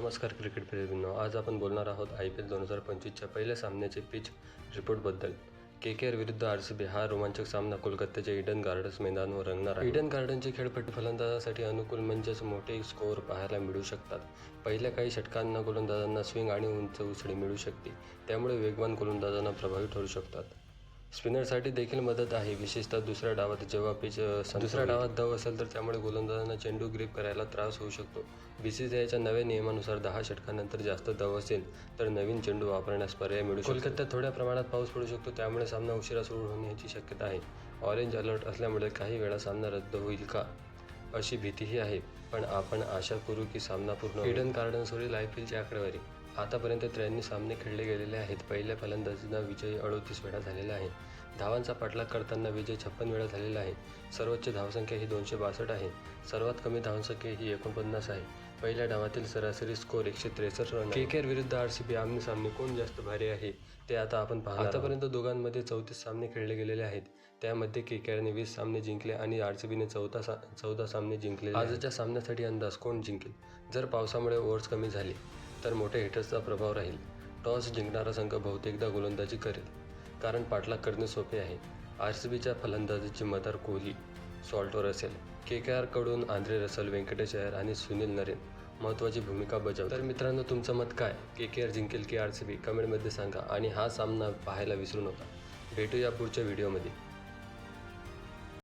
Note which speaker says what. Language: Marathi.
Speaker 1: नमस्कार क्रिकेट प्रेमींनो आज आपण बोलणार आहोत आय पी एल दोन हजार पंचवीसच्या पहिल्या सामन्याचे पिच रिपोर्टबद्दल के के आर विरुद्ध आर सी बी हा रोमांचक सामना कोलकात्याच्या इडन गार्डन्स मैदानावर रंगणार आहे. इडन गार्डनचे खेळपट्टी फलंदाजासाठी अनुकूल म्हणजेच मोठे स्कोअर पाहायला मिळू शकतात. पहिल्या काही षटकांना गोलंदाजांना स्विंग आणि उंच उसळी मिळू शकते. त्यामुळे वेगवान गोलंदाजांना प्रभावी ठरू शकतात. स्पिनरसाठी देखील मदत आहे. विशेषतः दुसऱ्या डावात जेव्हा पिच दुसऱ्या डावात धाव असेल तर त्यामुळे गोलंदाजांना चेंडू ग्रीप करायला त्रास होऊ शकतो. बी सी सी आयच्या नव्या नियमानुसार दहा षटकानंतर जास्त धाव असेल तर नवीन चेंडू वापरण्यास पर्याय मिळू शकतो. कोलकात्यात थोड्या प्रमाणात पाऊस पडू शकतो त्यामुळे सामना उशिरा सुरू होण्याची शक्यता आहे. ऑरेंज अलर्ट असल्यामुळे काही वेळा सामना रद्द होईल का? अशी भीतीही आहे. पण आपण आशा करू की सामना पूर्ण इडन गार्डन्सवरील आय पी एलची आकडेवारी. आतापर्यंत त्र्याण्णव सामने खेळले गेलेले आहेत. पहिल्या फलंदाजींना विजय अडोतीस वेळा झालेला आहे. धावांचा पाठलाग करताना विजय छप्पन वेळा झालेला आहे. सर्वोच्च धावसंख्या ही दोनशे बासष्ट आहे. सर्वात कमी धावसंख्या ही एकोणपन्नास आहे. पहिल्या डावातील सरासरी स्कोर एकशे त्रेसष्ट रन के के विरुद्ध आर सी बी आमने सामने कोण जास्त भारी आहे ते आता आपण पाहा आतापर्यंत दोघांमध्ये चौतीस सामने खेळले गेलेले आहेत. त्यामध्ये के के आरने वीस सामने जिंकले आणि आर सी बीने चौदा सा चौदा सामने जिंकले आजच्या सामन्यासाठी अंदाज कोण जिंकेल? जर पावसामुळे ओव्हर्स कमी झाले तर मोठ्या हिटर्सचा प्रभाव राहील. टॉस जिंकणारा संघ बहुतेकदा गोलंदाजी करेल. कारण पाठलाग करणे सोपे आहे. आर सी बीच्या फलंदाजीची मदार कोहली सॉल्टवर असेल के के आरकडून आंद्रे रसल व्यंकटेश अयर आणि सुनील नरेन महत्त्वाची भूमिका बजाव तर मित्रांनो तुमचं मत काय? के के आर जिंकेल की आर सी बी कमेंटमध्ये सांगा. आणि हा सामना पाहायला विसरू नका. भेटूया पुढच्या व्हिडिओमध्ये.